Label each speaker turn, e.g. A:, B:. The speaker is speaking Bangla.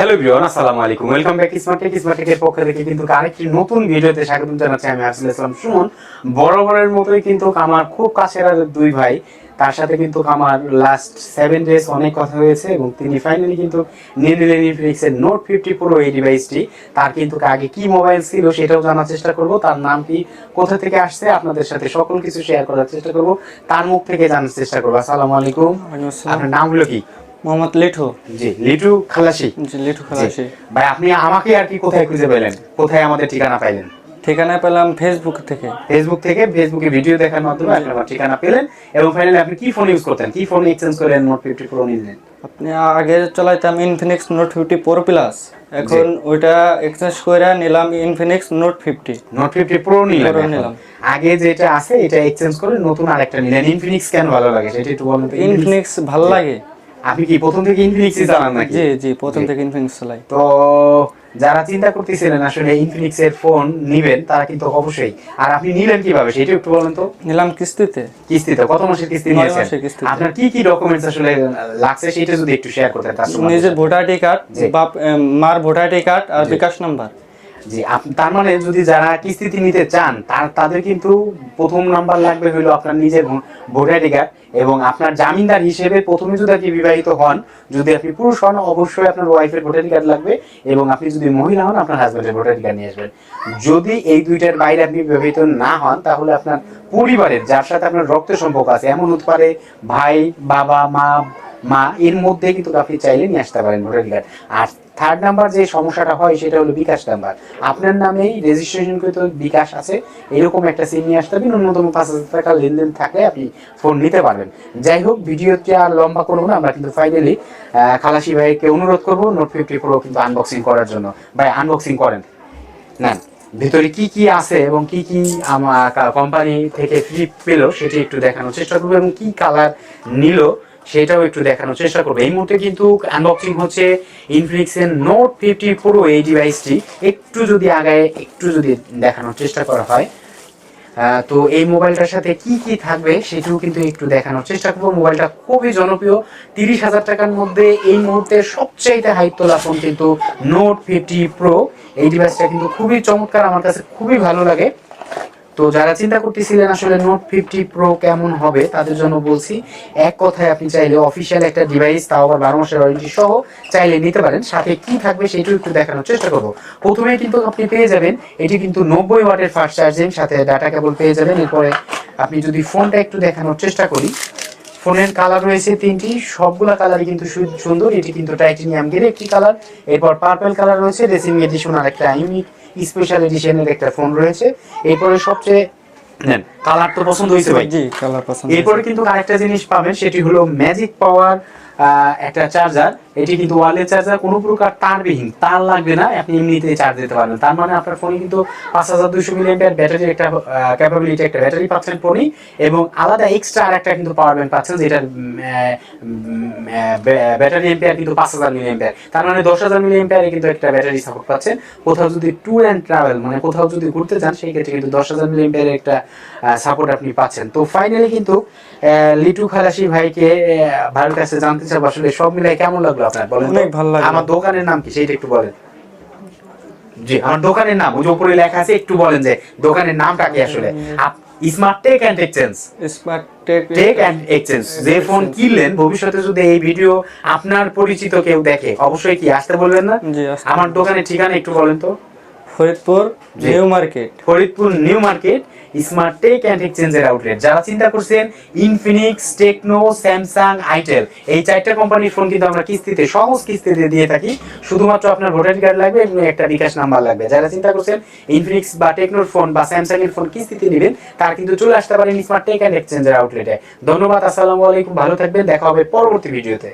A: হ্যালো এভরিওয়ান আসসালামু আলাইকুম। Welcome back smart tech smart টেকের পক্ষ থেকে কিন্তু আরেকটি নতুন ভিডিওতে স্বাগত জানাচ্ছি আমি আফসুল ইসলাম সুমন। বরাবরের মতোই কিন্তু আমার খুব কাছের দুই ভাই। তার সাথে কিন্তু আমার লাস্ট সেভেন ডেজ অনেক কথা হয়েছে এবং তিনি ফাইনালি কিন্তু নিয়ে নিলেন ইনফিনিক্সের নোট ফিফটি প্রো এই ডিভাইসটি তার কিন্তু আগে কি মোবাইল ছিল সেটাও জানার চেষ্টা করব। তার নাম কি কোথা থেকে আসছে আপনাদের সাথে সকল কিছু শেয়ার করার চেষ্টা করব। তার মুখ থেকে জানার চেষ্টা করব। আসসালামু আলাইকুম। আপনার নাম হলো কি?
B: মোহাম্মদ লিঠু।
A: জি লিটু খালাসি।
B: জি লিঠু খালাসি।
A: ভাই আপনি আমাকে আর কি কোথায় খুঁজে পেলেন? কোথায় আমাদের ঠিকানা পাইলেন?
B: ঠিকানা পেলাম ফেসবুক থেকে।
A: ফেসবুক থেকে ফেসবুকে ভিডিও দেখার মাধ্যমে আপনি আমার ঠিকানা পেলেন এবং ফাইনালি আপনি কি ফোন ইউজ করতেন? কি ফোন এক্সচেঞ্জ করে নোট ফিফটি প্রো নিলেন।
B: আপনি আগে চালাইতাম Infinix note fifty pro plus এখন ওইটা এক্সচেঞ্জ করে নিলাম Infinix note fifty
A: note fifty pro নিলেন
B: নিলাম।
A: আগে যেটা আছে এটা এক্সচেঞ্জ করে নতুন আরেকটা নিলেন। ইনফিনিক্স কেন ভালো লাগে? সেটা একটু বলুন
B: ইনফিনিক্স ভালো লাগে।
A: আপনি কি প্রথম থেকে ইনফিনিক্সই চালান নাকি?
B: জি জি প্রথম থেকে ইনফিনিক্স চালাই।
A: তো যারা চিন্তা করতেছিলেন আসলে ইনফিনিক্স এর ফোন নিবেন তারা কিন্তু অবশ্যই। আর আপনি নিলেন কীভাবে? সেটা একটু বলেন তো।
B: নিলাম কিস্তিতে।
A: কিস্তিতে কত মাসের কিস্তি
B: নয়
A: নিয়েছেন? আপনার কি কি ডকুমেন্টস আসলে লাগছে সেটা যদি একটু শেয়ার করতেন তার
B: নিজের ভোটার আইডি কার্ড। বাপ মার ভোটার আইডি কার্ড আর বিকাশ নাম্বার
A: জি তার মানে যদি যারা কিস্তিতে নিতে চান, তার, তাদের কিন্তু প্রথম নাম্বার লাগবে হলো আপনার নিজের ভোটার কার্ড এবং আপনার জামিনদার হিসেবে প্রথমে যদি আপনি বিবাহিত হন, যদি আপনি পুরুষ হন, অবশ্যই আপনার ওয়াইফের ভোটার কার্ড লাগবে এবং আপনি যদি মহিলা হন, আপনার আইডি কার্ড নিয়ে আসবেন। যদি এই দুইটার বাইরে আপনি বিবাহিত না হন, তাহলে আপনার পরিবারের, যার সাথে আপনার রক্তের সম্পর্ক আছে, এমন হতে পারে ভাই, বাবা, মা মা, এর মধ্যে কিন্তু আপনি চাইলে নিয়ে আসতে পারেন ভোটার কার্ড। আর থার্ড নাম্বার যে সমস্যাটা হয়, সেটা হলো বিকাশ নাম্বার আপনার নামেই রেজিস্ট্রেশন কৃত বিকাশ আছে। এরকম একটা সিম নিয়ে আসতে হবে, ন্যূনতম পাঁচ হাজার টাকা লেনদেন থাকলে আপনি ফোন নিতে পারবেন। যাই হোক, ভিডিওটি আর লম্বা করব না, আমরা কিন্তু ফাইনালি খালাসি ভাইকে অনুরোধ করব নোট ফিফটি প্রো কিন্তু আনবক্সিং করার জন্য। ভাই আনবক্সিং করেন। না ভেতরে কি কি আছে এবং কি কি কোম্পানি থেকে ফ্রি পেল, সেটি একটু দেখানোর চেষ্টা করব এবং কি কালার নিল। সেটাও একটু দেখানোর চেষ্টা করব। এই মুহূর্তে কিন্তু আনবক্সিং হচ্ছে ইনফিনিক্স এর নোট ফিফটি প্রো এই ডিভাইসটি একটু যদি আগায়, একটু যদি দেখানোর চেষ্টা করা হয়। তো এই মোবাইলটার সাথে কি কি থাকবে সেটিও কিন্তু একটু দেখানোর চেষ্টা করব। মোবাইলটা খুবই জনপ্রিয়। তিরিশ হাজার টাকার মধ্যে এই মুহূর্তে সবচাইতে হাইপ তোলা ফোন কিন্তু নোট ফিফটি প্রো এই ডিভাইসটা কিন্তু খুবই চমৎকার, আমার কাছে খুবই ভালো লাগে। তো যারা চিন্তা করতেছিলেন আসলে নোট ফিফটি প্রো কেমন হবে, তাদের জন্য বলছি, এক কথায় আপনি চাইলে অফিসিয়াল একটা ডিভাইস তাও আবার বারো মাসের ওয়ারেন্টি সহ চাইলে নিতে পারেন। সাথে কি থাকবে সেটাও একটু দেখানোর চেষ্টা করব। প্রথমে কিন্তু আপনি পেয়ে যাবেন, এটি কিন্তু নব্বই ওয়াটের ফাস্ট চার্জিং সাথে ডাটা কেবল পেয়ে যাবেন। এরপরে আপনি যদি ফোনটা একটু দেখানোর চেষ্টা করি ফোনের কালার রয়েছে তিনটি, সবগুলা কালারই কিন্তু সুন্দর। এটি কিন্তু টাইটেনিয়াম গের একটি কালার এরপর পার্পল কালার রয়েছে রেসিং এডিশন আর একটা ইউনিক স্পেশাল এডিশনের একটা ফোন রয়েছে। এরপরে সবচেয়ে নেন কালার তো পছন্দ হয়েছে ভাই।
B: জি কালার পছন্দ
A: এরপরে কিন্তু আরেকটা জিনিস পাবেন সেটি হলো ম্যাজিক পাওয়ার একটা চার্জার এটি কিন্তু ওয়ালের চার্জার কোনো প্রকার তারবিহীন। তার লাগবে না, আপনি এমনিতেই চার্জ দিতে পারবেন। তার মানে আপনার ফোনে কিন্তু পাঁচ হাজার দুশো মিলি ব্যাটারি একটা ক্যাপাবিলিটি একটা ব্যাটারি পাচ্ছেন ফোনেই এবং আলাদা এক্সট্রা আর একটা কিন্তু পাওয়ার ব্যাংক পাচ্ছেন যেটার ব্যাটারি এম্পিয়ার কিন্তু পাঁচ হাজার মিলি এম্পিয়ার তার মানে দশ হাজার মিলি এম্পিয়ারে কিন্তু একটা ব্যাটারি সাপোর্ট পাচ্ছেন। কোথাও যদি ট্যুর অ্যান্ড ট্রাভেল মানে কোথাও যদি ঘুরতে যান, সেই ক্ষেত্রে কিন্তু দশ হাজার মিলি এম্পিয়ারের একটা সাপোর্ট আপনি পাচ্ছেন। তো ফাইনালি কিন্তু লিটু খালাসি ভাইকে ভাইয়ের কাছে জানতে আসলে সব মিলাই কেমন লাগল আপনার? বলেন
B: অনেক ভালো লাগল।
A: আমার দোকানের নাম কি? সেইটা একটু বলেন। জি আমার দোকানের নাম ওই যে উপরে লেখা আছে একটু বলেন যে দোকানের নামটা কি আসলে? Smart tech and exchange
B: smart tech
A: tech and exchange যে ফোন কিনলেন ভবিষ্যতে যদি এই ভিডিও আপনার পরিচিত কেউ দেখে অবশ্যই কি আসতে বলবেন না? আমার দোকানের ঠিকানা একটু বলেন তো।
B: Faridpur new market.
A: Faridpur new market smart tech and এক্সচেঞ্জের আউটলেট যারা চিন্তা করছেন ইনফিনিক্স টেকনো স্যামসাং আইটেল এই চারটা কোম্পানির ফোন কিন্তু আমরা কিস্তিতে সহজ কিস্তিতে দিয়ে থাকি। শুধুমাত্র আপনার ভোটার কার্ড লাগবে এবং একটা বিকাশ নাম্বার লাগবে। যারা চিন্তা করছেন ইনফিনিক্স বা টেকনোর ফোন বা স্যামসাং এর ফোন কিস্তিতে নেবেন তার কিন্তু চলে আসতে পারেন স্মার্ট টেক অ্যান্ড এক্সচেঞ্জের আউটলেটে ধন্যবাদ আসসালামু আলাইকুম ভালো থাকবেন দেখা হবে পরবর্তী ভিডিওতে